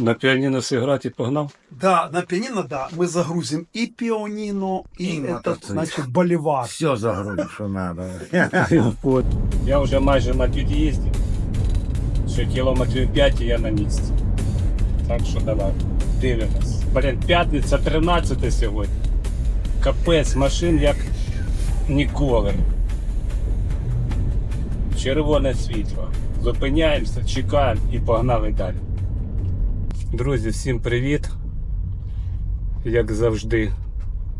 На піаніно зіграти і погнав? Да, на пианино, да. Мы загрузим и пианино, и, И этот, значит, боливар. Все загрузил, что надо. Я вже майже на під'їзді. Ще кілометрів 5 і я на місці. Так що давай, дивимось. Блін, п'ятниця 13 сьогодні. Капець машин як ніколи. Червоне світло. Зупиняємося, чекаємо і погнали далі. Друзі, всім привіт. Як завжди.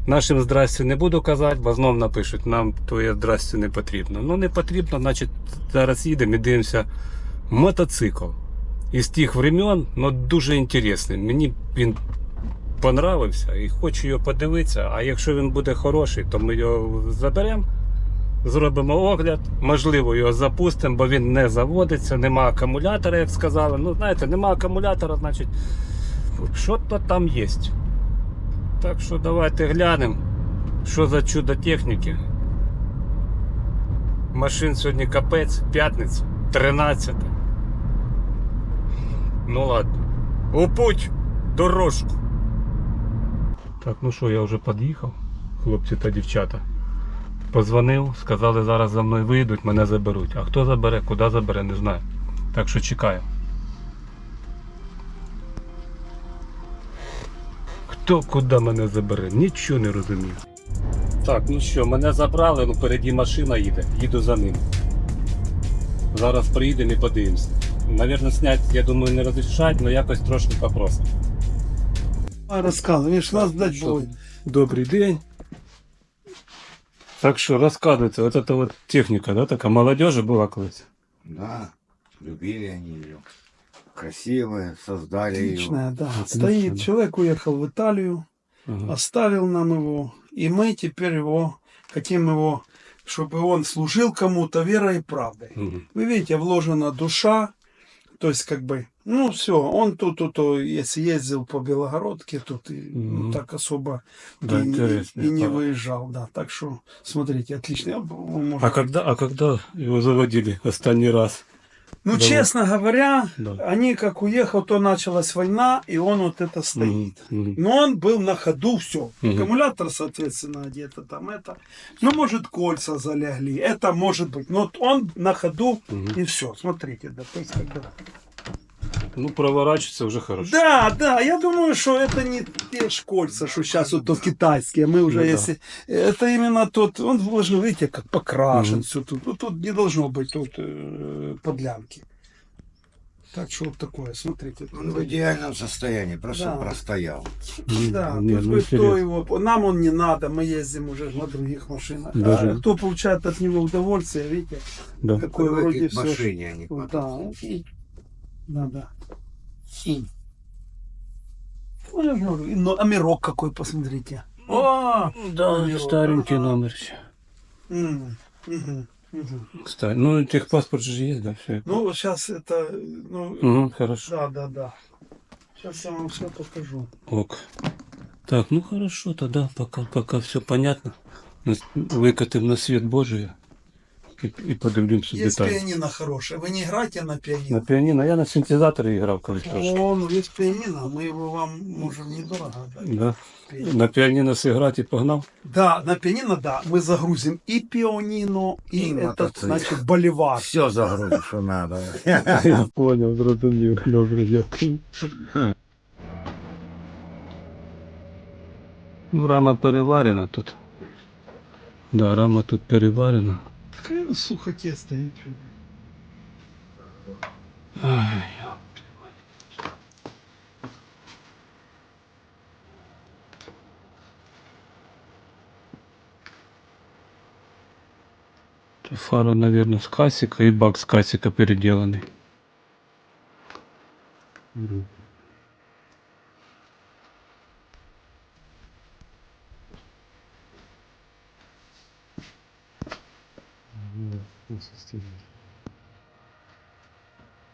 Нашим здрасті не буду казати, бо знов напишуть, нам твоє здрасті не потрібно. Ну не потрібно, значить зараз їдемо і дивимося мотоцикл. Із тих времен, ну дуже інтересний. Мені він понравився і хочу його подивитися. А якщо він буде хороший, то ми його заберемо, зробимо огляд, можливо, його запустимо, бо він не заводиться, нема акумулятора, як сказали. Ну, знаєте, нема акумулятора, значить, що то там є. Так що давайте глянемо, що за чудо техніки. Машин сьогодні капець, п'ятниця, 13. Ну ладно. У путь, дорожку. Так, ну що, я вже під'їхав, хлопці та дівчата. Позвонив, сказали, зараз за мною вийдуть, мене заберуть. А хто забере, куди забере, не знаю. Так що чекаю. Хто куди мене забере? Нічого не розумію. Так, ну що, мене забрали, ну переді машина їде, їду за ним. Зараз приїдемо і подивимося. Навірно, снять, я думаю, не розрішать, але якось трошки попросимо. А, видишь, нас дать Добрий день. Так що розказуйте, от эта вот техніка, да, така молодежі була колись. Да, любили они ее. Красивые, создали ее. Отличная, да. Отлично, Стоит, да. человек уехал в Италию, Ага. оставил нам его, и мы теперь его, хотим его, чтобы он служил кому-то верой и правдой. Мгм. Вы видите, вложена душа, то есть как бы, ну все, он тут, тут, то, если ездил по Белогородке, тут и, ну, Мгм. так особо Да, и, не- интересный и не аппарат. выезжал, да. Так что, смотрите, отлично. Я бы, может, А когда, а когда его заводили останній раз? Ну, Давай. честно говоря, Да. они как уехал, то началась война, и он вот это стоит. Мгм, мгм. Но он был на ходу, все. Мгм. Аккумулятор, соответственно, где-то там это. Ну, может, кольца залегли. Это может быть. Но вот он на ходу Мгм. и все. Смотрите, да, то есть, когда... Ну, проворачиваться вже хорошо. Да, да, я думаю, что это не те ж кольца, что сейчас вот то китайские. Мы уже, Ну да. если... Это именно тот, он должен, видите, как покрашен. Мгм. Все тут. Ну, тут не должно быть тут э, подлянки. Так что вот такое, смотрите. Он в идеальном состоянии, просто Да. простоял. Да, Не, ну, кто его... Нам он не надо, мы ездим уже на других машинах. Даже- А кто получает от него удовольствие, видите, Да. какой Привыкли вроде все... машине, а не Да, и- И- Ну, я же говорю, и но- а мирок какой, посмотрите. О! Да, старенький номер мгм, мгм. Кстати, ну, техпаспорт же есть, да, все. Ну, сейчас это, ну, Угу, хорошо. да, да, да. Сейчас я вам все покажу. Ок. Так, ну хорошо, тогда пока, пока все понятно. Выкатим на свет Божий и, и подивимся Есть детали. пианино хорошее. Вы не играете на пианино? На піаніно, я на синтезаторі грав колись трошки. О, ну есть пианино, мы его вам можем недорого дать. Да. На піаніно зіграти і погнав. Да, на пианино, да, мы загрузим и пианино, и, И этот, мотоцикл. значит, боливар. Все загрузил, что надо. Я понял, зрозумів. Добре, дякую. Ну, рама переварена тут. Да, рама тут переварена. Какая на сухоте стоит. Ай, фара, наверное, с касика и бак с касика переделанный.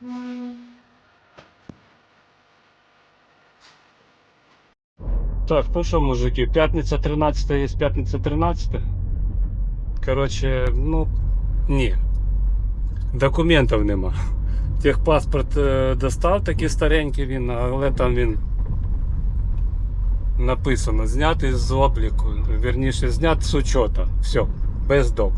Мгм. Так, ну що, мужики, п'ятниця 13 є п'ятниця 13. Коротше, ну, ні. Документів нема. Техпаспорт е, достав такий старенький він, але там він написано знятий з обліку. Вірніше, знят з учета. Все, без док.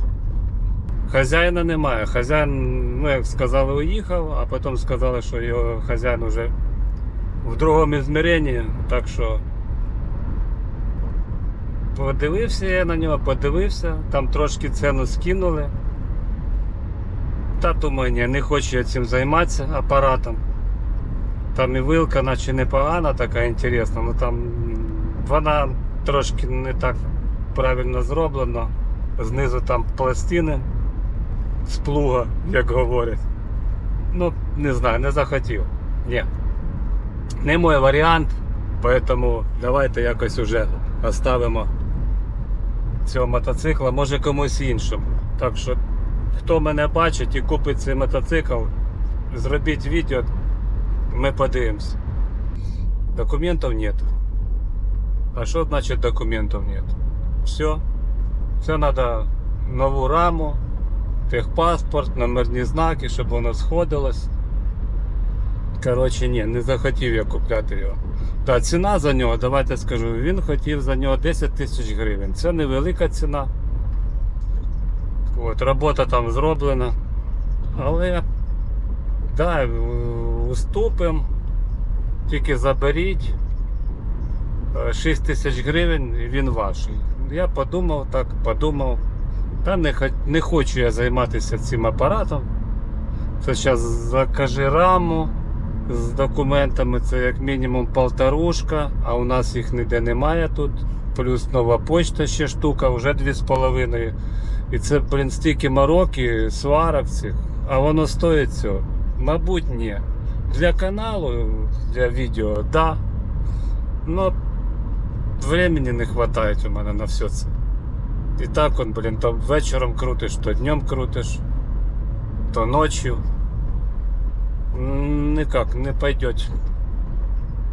Хазяїна немає. Хазяїн, ну як сказали, уїхав, а потім сказали, що його хазяїн вже в другому ізміренні, так що подивився я на нього, подивився, там трошки ціну скинули. Та думаю, ні, не хочу я цим займатися апаратом. Там і вилка, наче непогана, така інтересна, але там вона трошки не так правильно зроблена. Знизу там пластини з плуга, як говорять. Ну, не знаю, не захотів. Ні. Не мій варіант, поэтому давайте якось уже оставимо цього мотоцикла, може комусь іншому. Так що, хто мене бачить і купить цей мотоцикл, зробіть відео, ми подивимось. Документів нет. А що значить документів нет? Все. Це треба нову раму, техпаспорт, номерні знаки, щоб воно сходилось. Коротше, ні, не захотів я купляти його. Та ціна за нього, давайте скажу, він хотів за нього 10 тисяч гривень. Це невелика ціна. От, робота там зроблена. Але да, уступимо, тільки заберіть. Е, 6 тисяч гривень і він ваш. Я подумав так, подумав. Та не, не хочу я займатися цим апаратом. Це зараз закажи раму з документами, це як мінімум полторушка, а у нас їх ніде немає тут. Плюс нова почта ще штука, вже 2,5. І це, блін, стільки мороки, сварок цих, а воно стоїть цього. Мабуть, ні. Для каналу, для відео, да. Но времени не вистачає у мене на все це. І так он, блін, то вечором крутиш, то днем крутиш, то ночью. Никак не пойдет.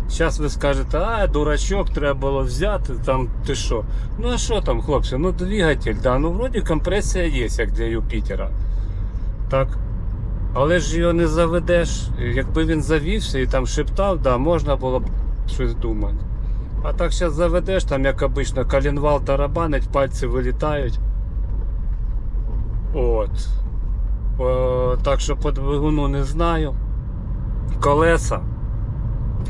Зараз ви скажете, а, дурачок, треба було взяти, там ти що. Ну а що там, хлопці? Ну двигатель, да, ну вроді компресія є, як для Юпітера. Так. Але ж його не заведеш. Якби він завівся і там шептав, да, можна було б щось думати. А так зараз заведеш, там, як обично, коленвал тарабанить, пальці вилітають. От. О, так що по двигуну не знаю. Колеса.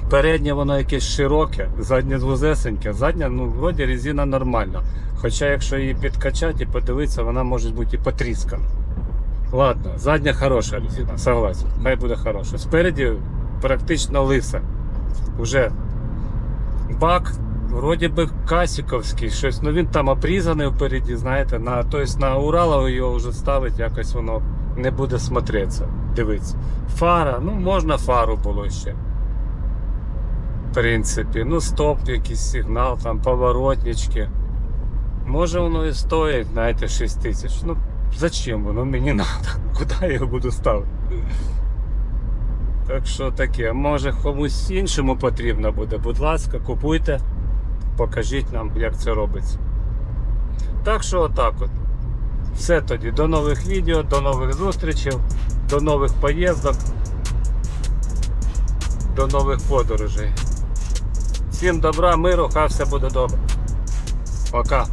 Переднє воно якесь широке, заднє вузесеньке, задня, ну, вроді резина нормальна. Хоча якщо її підкачати і подивитися, вона може бути і потріскана. Ладно, задня хороша резина, согласен. Хай буде хороша. Спереді практично лиса. Уже бак, вроді би касіковський, щось, ну він там обрізаний впереді, знаєте, на, тобто на Урала його вже ставить, якось воно не буде смотреться. Дивиться. Фара, ну можна фару було ще. В принципі, ну стоп, якийсь сигнал, там поворотнички. Може воно і стоїть, знаєте, 6 тисяч. Ну, зачем воно мені треба? Куди я його буду ставити? Так що таке, може комусь іншому потрібно буде, будь ласка, купуйте, покажіть нам, як це робиться. Так що отак от. Все тоді, до нових відео, до нових зустрічей, до нових поїздок, до нових подорожей. Всім добра, миру, хай все буде добре. Пока.